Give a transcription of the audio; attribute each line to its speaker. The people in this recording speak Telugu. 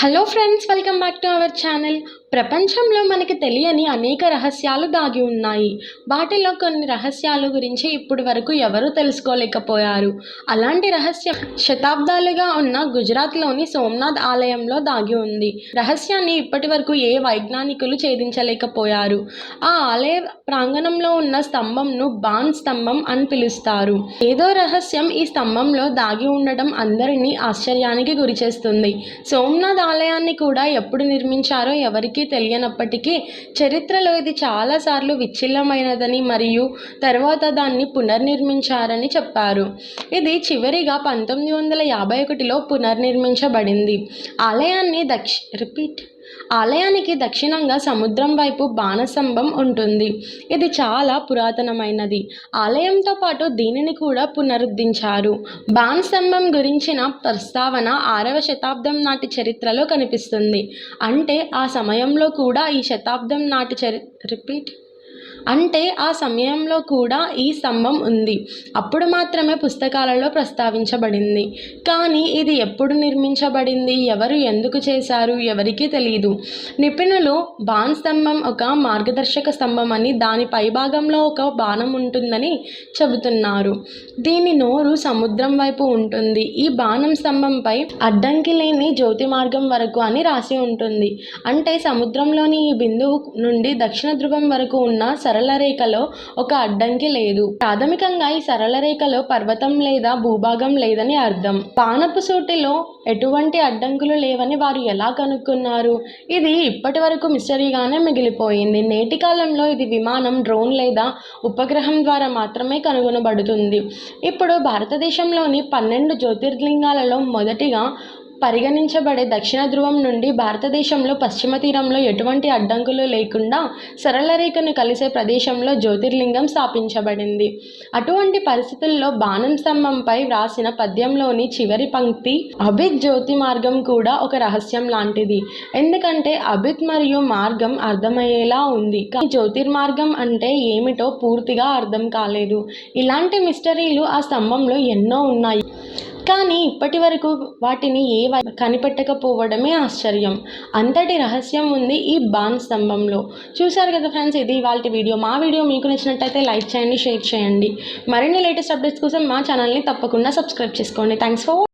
Speaker 1: Hello friends welcome back to our channel ప్రపంచంలో మనకి తెలియని అనేక రహస్యాలు దాగి ఉన్నాయి. వాటిలో కొన్ని రహస్యాల గురించి ఇప్పటి వరకు ఎవరూ తెలుసుకోలేకపోయారు. అలాంటి రహస్యం శతాబ్దాలుగా ఉన్న గుజరాత్లోని సోమనాథ్ ఆలయంలో దాగి ఉంది. రహస్యాన్ని ఇప్పటి వరకు ఏ వైజ్ఞానికులు ఛేదించలేకపోయారు. ఆ ఆలయ ప్రాంగణంలో ఉన్న స్తంభంను బాన్ స్తంభం అని పిలుస్తారు. ఏదో రహస్యం ఈ స్తంభంలో దాగి ఉండడం అందరినీ ఆశ్చర్యానికి గురిచేస్తుంది. సోమనాథ్ ఆలయాన్ని కూడా ఎప్పుడు నిర్మించారో ఎవరికి తెలియనప్పటికీ చరిత్రలో ఇది చాలాసార్లు విచ్ఛిన్నమైనదని మరియు తర్వాత దాన్ని పునర్నిర్మించారని చెప్పారు. ఇది చివరిగా పంతొమ్మిది వందల యాభై ఒకటిలో పునర్నిర్మించబడింది. ఆలయాన్ని దక్షి రిపీట్. ఆలయానికి దక్షిణంగా సముద్రం వైపు బాణస్తంభం ఉంటుంది. ఇది చాలా పురాతనమైనది. ఆలయంతో పాటు దీనిని కూడా పునరుద్ధరించారు బాణస్తంభం గురించిన ప్రస్తావన ఆరవ శతాబ్దం నాటి చరిత్రలో కనిపిస్తుంది. అంటే ఆ సమయంలో కూడా ఈ శతాబ్దం నాటి చరి రిపీట్ అంటే ఆ సమయంలో కూడా ఈ స్తంభం ఉంది. అప్పుడు మాత్రమే పుస్తకాలలో ప్రస్తావించబడింది. కానీ ఇది ఎప్పుడు నిర్మించబడింది? ఎవరు ఎందుకు చేశారు? ఎవరికీ తెలియదు నిపుణులు బాణ స్తంభం ఒక మార్గదర్శక స్తంభం అని దాని పైభాగంలో ఒక బాణం ఉంటుందని చెబుతున్నారు. దీని నోరు సముద్రం వైపు ఉంటుంది. ఈ బాణం స్తంభంపై అడ్డంకి లేని జ్యోతి మార్గం వరకు అని రాసి ఉంటుంది. అంటే సముద్రంలోని ఈ బిందువు నుండి దక్షిణ ధ్రువం వరకు ఉన్న సరళ రేఖలో ఒక అడ్డంకి లేదు. ప్రాథమికంగా ఈ సరళ రేఖలో పర్వతం లేదా భూభాగం లేదని అర్థం. పానపు సూటిలో ఎటువంటి అడ్డంకులు లేవని వారు ఎలా కనుక్కున్నారు? ఇది ఇప్పటి వరకు మిస్టరీగానే మిగిలిపోయింది. నేటి కాలంలో ఇది విమానం డ్రోన్ లేదా ఉపగ్రహం ద్వారా మాత్రమే కనుగొనబడుతుంది. ఇప్పుడు భారతదేశంలోని పన్నెండు జ్యోతిర్లింగాలలో మొదటిగా పరిగణించబడే దక్షిణ ధ్రువం నుండి భారతదేశంలో పశ్చిమ తీరంలో ఎటువంటి అడ్డంకులు లేకుండా సరళ రేఖను కలిసే ప్రదేశంలో జ్యోతిర్లింగం స్థాపించబడింది. అటువంటి పరిస్థితుల్లో బాణం స్తంభంపై వ్రాసిన పద్యంలోని చివరి పంక్తి అభిత్ జ్యోతి మార్గం కూడా ఒక రహస్యం లాంటిది. ఎందుకంటే అభిత్ మరియు మార్గం అర్థమయ్యేలా ఉంది. కానీ జ్యోతిర్మార్గం అంటే ఏమిటో పూర్తిగా అర్థం కాలేదు. ఇలాంటి మిస్టరీలు ఆ స్తంభంలో ఎన్నో ఉన్నాయి. కానీ ఇప్పటి వరకు వాటిని ఏ కనిపెట్టకపోవడమే ఆశ్చర్యం. అంతటి రహస్యం ఉంది ఈ బాన్ స్తంభంలో చూశారు కదా ఫ్రెండ్స్ ఇది ఇవాళ వీడియో. మా వీడియో మీకు నచ్చినట్టయితే లైక్ చేయండి షేర్ చేయండి. మరిన్ని లేటెస్ట్ అప్డేట్స్ కోసం మా ఛానల్ని తప్పకుండా సబ్స్క్రైబ్ చేసుకోండి. Thanks for